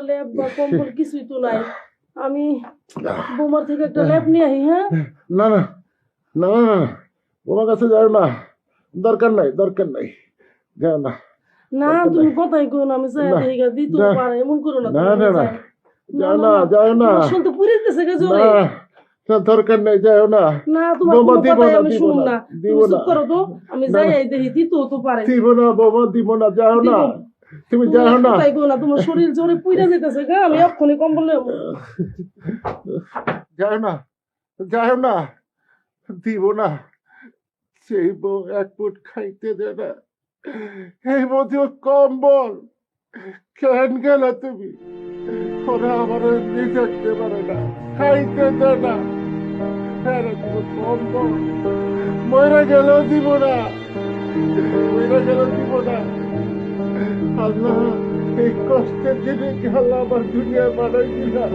Lab বা হ্যাঁ। কম্বল কিছুই তো নাই। আমি হ্যাঁ। বোমার থেকে একটা হ্যাঁ। ল্যাব নিয়ে আহি হ্যাঁ? না না। না না না কাছে যাও দরকার নাই দরকার নাই। যাও না। না তুমি কথাই কো না আমি পারে এমন করো না না না না যাই। যাও না যাও না। শুনতে পুরে গে জোরে। না, দরকার নাই যাও না। না তোমার দিব না, আমি দিব না, দিব না। করো তো আমি না, যাই না। এই দেখি দিতেও তো পারে দিব না বাবা দিব না যাও না। তুমি যাও না। কথাই কো না তোমার শরীর জোরে পুইরা যেতেছে গা আমি এক্ষুনি কম্বল নেব যাও না যাও না দিব না। সেই বউ এক ফুট খাইতে দে না। এই মধ্যে কম্বল কেন গেল তুমি? ওরা আমার থাকতে পারে না, খাইতে দে না। আল্লাহ, এই কষ্টের জন্য কি আমার বানাই দিলা?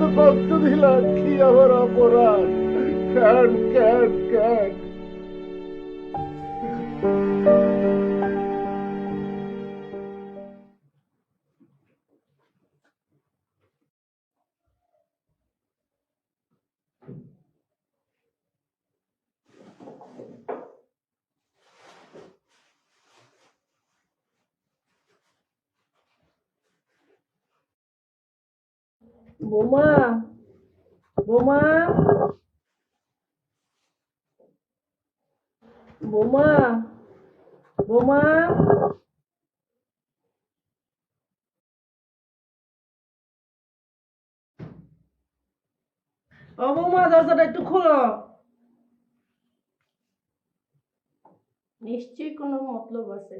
তো কষ্ট দিলা? কি আমার অপরাধ? কেন কেন কেন? বোমা বোমা। বোমা বোমা। ও বৌমা দরজাটা একটু খোলো। নিশ্চয়ই কোনো মতলব আছে।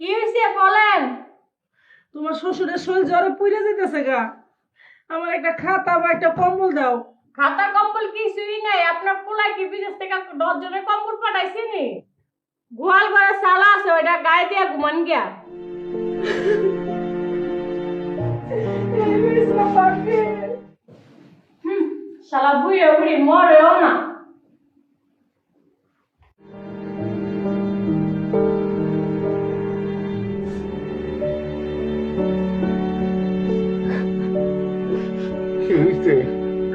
কি হয়েছে বলেন তোমার শ্বশুরের শরীর জ্বরে পুড়ে যেতেছে গা। আমার একটা খাতা বা একটা কম্বল দাও। খাতা কম্বল কিছুই নাই। আপনার কোলায় কি বিদেশ থেকে দশজনের কম্বল পাঠাইছি নি গোয়াল ঘরে সালা আছে ওইটা গায়ে দিয়া ঘুমান গিয়া। শালা বুয়ে বুড়ি মরেও না।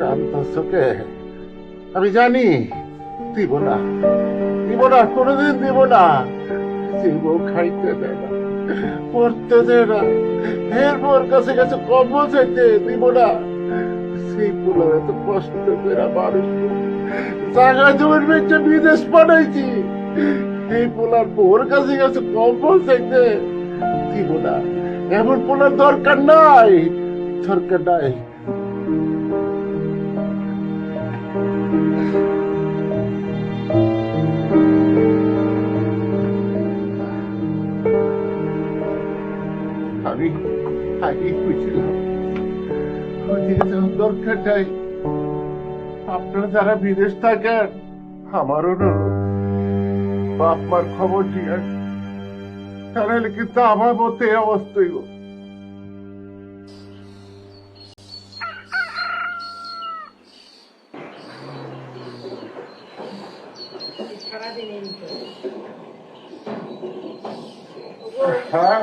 কান্তকে আমি জানি, দিব না। দিব না, কোনোদিন দিব না। বউ খাইতে দেয় না, পড়তে দেয় না। এরপর কাছে কাছে কম্বল চাইতে দিব না। সেই পোলার এত কষ্ট করে মানুষ জায়গা জমির বেঁচে বিদেশ পাঠাইছি। এই পোলার বোর কাছে কাছে কম্বল চাইতে দিব না। এমন পোলার দরকার নাই দরকার নাই। আমি আগে বুঝলাম আপনারা যারা বিদেশ থাকেন আমারও অনুরোধ বাপ খবর দিয়ে তাহলে কিন্তু আমার মতো এই গো। হ্যাঁ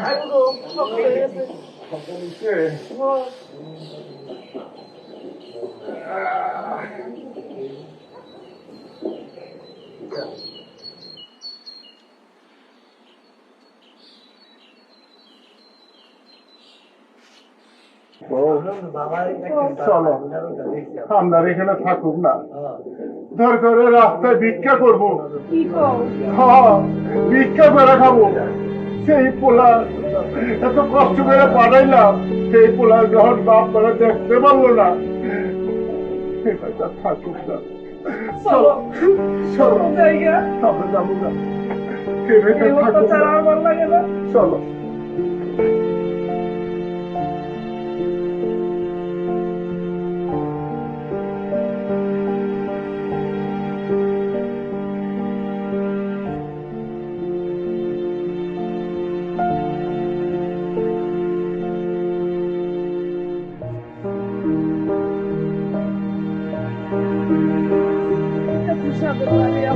চলো আপনার এখানে থাকুক না দরকার হলে রাস্তায় ভিক্ষা করব ভিক্ষা করে খাব সেই পোলা এত কষ্ট করে পাঠাইলাম সেই পোলা যখন বাপ মারা দেখতে পারল না। সেটা থাকুক না। চলো চলো আমরা যাব না। চলো।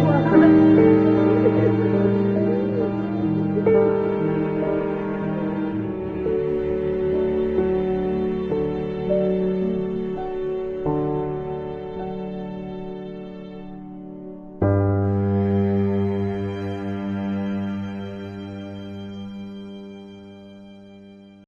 我大